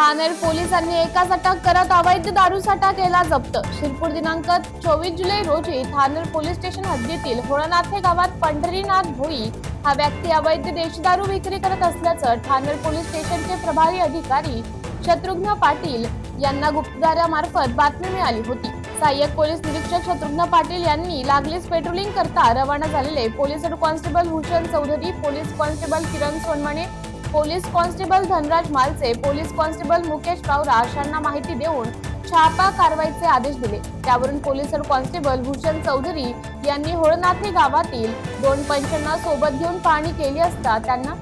ठाणेर पोलिसांनी एकाच अटक करत अवैध दारूसाठा केला जप्त. शिरपूर दिनांक चोवीस जुलै रोजी ठाणेर पोलीस स्टेशन हद्दीतील होळनाथे गावात पंढरीनाथ भोई हा व्यक्ती अवैध देशी दारू विक्री करत असल्याचं ठाणेर पोलीस स्टेशनचे प्रभारी अधिकारी शत्रुघ्न पाटील यांना गुप्तदारामार्फत बातमी मिळाली होती. सहाय्यक पोलीस निरीक्षक शत्रुघ्न पाटील यांनी लागलीच पेट्रोलिंग करता रवाना झालेले police head constable Bhushan Chaudhari police constable Kiran Sonmane police constable Dhanraj Malche police constable Mukesh Pawara अशांना माहिती देऊन छापा कारवाईचे आदेश दिले. त्यावरून पोलीस कॉन्स्टेबल भूषण चौधरी यांनी होळनाथे गावातील दोन पंचांना सोबत घेऊन पाहणी केली असता त्यांना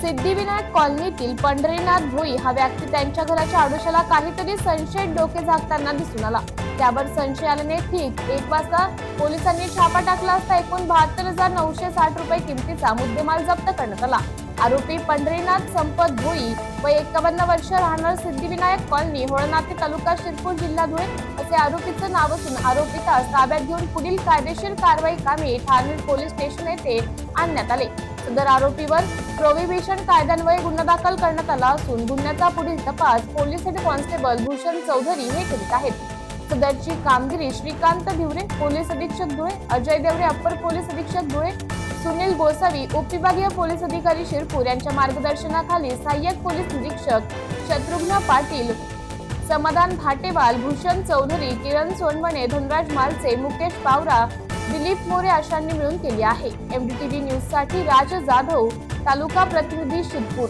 सिद्धिविनायक कॉलनीतील पंढरीनाथ भोई हा व्यक्ती त्यांच्या घराच्या आडोशाला काहीतरी संशयित डोके झाकताना दिसून आला. त्यावर संशय आल्याने ठीक एक वाजता पोलिसांनी छापा टाकला असता एकूण बहात्तर हजार नऊशे साठ रुपये किमतीचा मुद्देमाल जप्त करण्यात आला. आरोपी पंढरीनाथ संपत भोई व एकावन्न वर्ष राहणार सिद्धिविनायक कॉलनी होळनाथे तालुका शिरपूर जिल्हा धुळे असे आरोपीचं नाव असून आरोपीचा ताब्यात घेऊन पुढील कायदेशीर कारवाई कामी ठाणे पोलीस स्टेशन येथे आणण्यात आले. सदर आरोपीवर प्रोव्हिबिशन कायद्यान्वये गुन्हा दाखल करण्यात आला असून गुन्ह्याचा पुढील तपास police head constable Bhushan Chaudhari हे करीत आहेत. सदरची कामगिरी श्रीकांत भिवरे पोलीस अधीक्षक धुळे अजय देवरे अप्पर पोलीस अधीक्षक धुळे सुनील गोसावी उपविभागीय पोलीस अधिकारी शिरपूर यांच्या मार्गदर्शनाखाली सहाय्यक पोलीस निरीक्षक शत्रुघ्न पाटील समाधान भाटेवाल भूषण चौधरी किरण सोनवणे धनराज मालचे मुकेश पावरा दिलीप मोरे अशांनी मिळून केली आहे. एमडीटीव्ही न्यूजसाठी राज जाधव तालुका प्रतिनिधी शिरपूर.